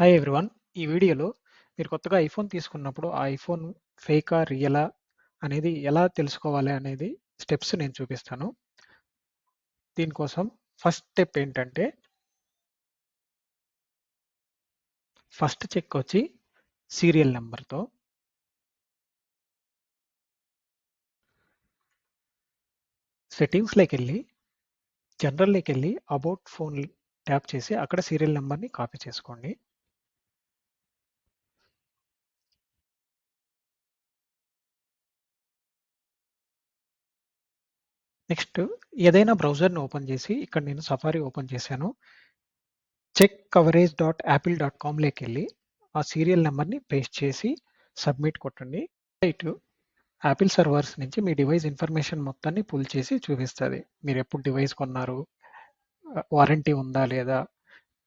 Hi everyone. ఈ వీడియోలో మీరు కొత్తగా ఐఫోన్ తీసుకున్నప్పుడు ఆ ఐఫోన్ ఫేకా? రియలా? అనేది ఎలా తెలుసుకోవాలి అనేది స్టెప్స్ నేను చూపిస్తాను. దీనికోసం ఫస్ట్ స్టెప్ ఏంటంటే ఫస్ట్ చెక్ వచ్చి సీరియల్ నెంబర్తో సెట్టింగ్స్లోకి వెళ్ళి జనరల్లోకి వెళ్ళి అబౌట్ ఫోన్ ట్యాప్ చేసి అక్కడ సీరియల్ నెంబర్ని కాపీ చేసుకోండి. నెక్స్ట్ ఏదైనా బ్రౌజర్‌ని ఓపెన్ చేసి ఇక్కడ నేను సఫారీ ఓపెన్ చేశాను. Check coverage dot Apple dot కామ్లోకి వెళ్ళి ఆ సీరియల్ నెంబర్ని పేస్ట్ చేసి సబ్మిట్ కొట్టండి. రైట్ యాపిల్ సర్వర్స్ నుంచి మీ డివైస్ ఇన్ఫర్మేషన్ మొత్తాన్ని పుల్ చేసి చూపిస్తుంది మీరు ఎప్పుడు డివైస్ కొన్నారు? వారంటీ ఉందా? లేదా?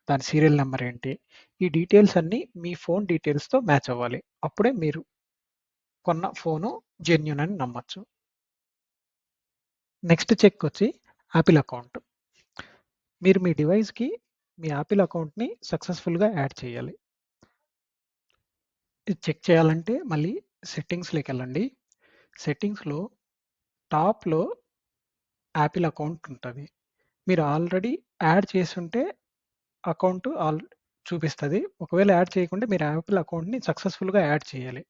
దాని సీరియల్ నెంబర్ ఏంటి? ఈ డీటెయిల్స్ అన్నీ మీ ఫోన్ డీటెయిల్స్‌తో మ్యాచ్ అవ్వాలి. అప్పుడే మీరు కొన్న ఫోను జెన్యున్ అని నమ్మొచ్చు. నెక్స్ట్ చెక్ వచ్చి యాపిల్ అకౌంట్. మీరు మీ డివైస్‌కి మీ యాపిల్ అకౌంట్‌ని సక్సెస్‌ఫుల్‌గా యాడ్ చేయాలి. ఇది చెక్ చేయాలంటే మళ్ళీ సెట్టింగ్స్‌లోకెళ్ళండి. సెట్టింగ్స్‌లో టాప్‌లో యాపిల్ అకౌంట్ ఉంటుంది మీరు ఆల్రెడీ యాడ్ చేసుంటే అకౌంట్ ఆల్ చూపిస్తుంది ఒకవేళ యాడ్ చేయకుంటే మీరు యాపిల్ అకౌంట్‌ని సక్సెస్‌ఫుల్‌గా యాడ్ చేయాలి.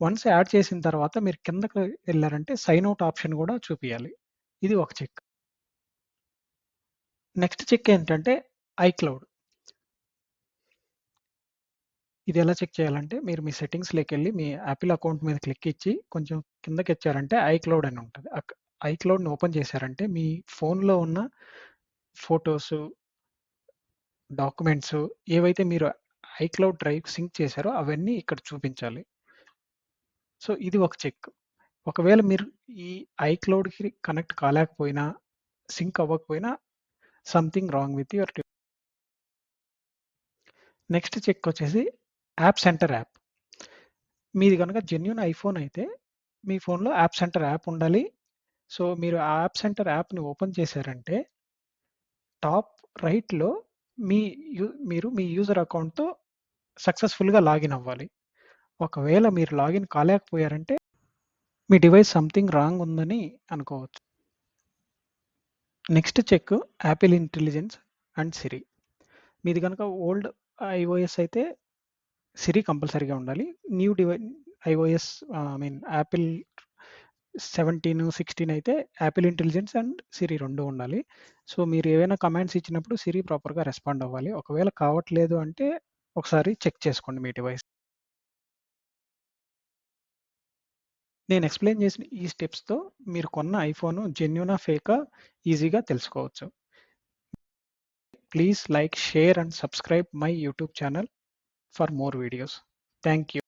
వన్స్ యాడ్ చేసిన తర్వాత మీరు కిందకి వెళ్ళారంటే సైన్ అవుట్ ఆప్షన్ కూడా చూపియాలి. ఇది ఒక చెక్. నెక్స్ట్ చెక్ ఏంటంటే ఐక్లౌడ్. ఇది ఎలా చెక్ చేయాలంటే మీరు మీ సెట్టింగ్స్లోకి వెళ్ళి మీ యాపిల్ అకౌంట్ మీద క్లిక్ ఇచ్చి కొంచెం కిందకి ఇచ్చారంటే ఐక్లౌడ్ అని ఉంటుంది ఐక్లౌడ్‌ని ఓపెన్ చేశారంటే మీ ఫోన్‌లో ఉన్న ఫొటోస్ డాక్యుమెంట్స్ ఏవైతే మీరు ఐక్లౌడ్ డ్రైవ్ సింక్ చేశారో అవన్నీ ఇక్కడ చూపించాలి. సో, ఇది ఒక చెక్. ఒకవేళ మీరు ఈ ఐక్లౌడ్‌కి కనెక్ట్ కాలేకపోయినా, సింక్ అవ్వకపోయినా something wrong with your the next check వచ్చేసి యాప్ సెంటర్ యాప్. మీది కనుక జెన్యున్ ఐఫోన్ అయితే మీ ఫోన్‌లో యాప్ సెంటర్ యాప్ ఉండాలి. సో, మీరు ఆ యాప్ సెంటర్ యాప్‌ని ఓపెన్ చేశారంటే టాప్ రైట్‌లో మీ మీరు మీ యూజర్ అకౌంట్‌తో సక్సెస్‌ఫుల్‌గా లాగిన్ అవ్వాలి. ఒకవేళ మీరు లాగిన్ కాలేకపోయారంటే మీ డివైస్ సంథింగ్ రాంగ్ ఉందని అనుకోవచ్చు. Next check Apple intelligence and Siri. మీది కనుక ఓల్డ్ ఐఓఎస్ అయితే సిరి కంపల్సరీగా ఉండాలి. New DY iOS I mean Apple 17, 16 అయితే యాపిల్ ఇంటెలిజెన్స్ అండ్ సిరి రెండు ఉండాలి. సో, మీరు ఏవైనా కమాండ్స్ ఇచ్చినప్పుడు సిరి ప్రాపర్‌గా రెస్పాండ్ అవ్వాలి. ఒకవేళ కావట్లేదు అంటే ఒకసారి చెక్ చేసుకోండి మీ డివైస్. నేను ఎక్స్‌ప్లెయిన్ చేసిన ఈ స్టెప్స్‌తో మీరు కొన్న ఐఫోన్ జెన్యునా ఫేకా? ఈజీగా తెలుసుకోవచ్చు. Please like, share and subscribe my YouTube channel for more videos. Thank you.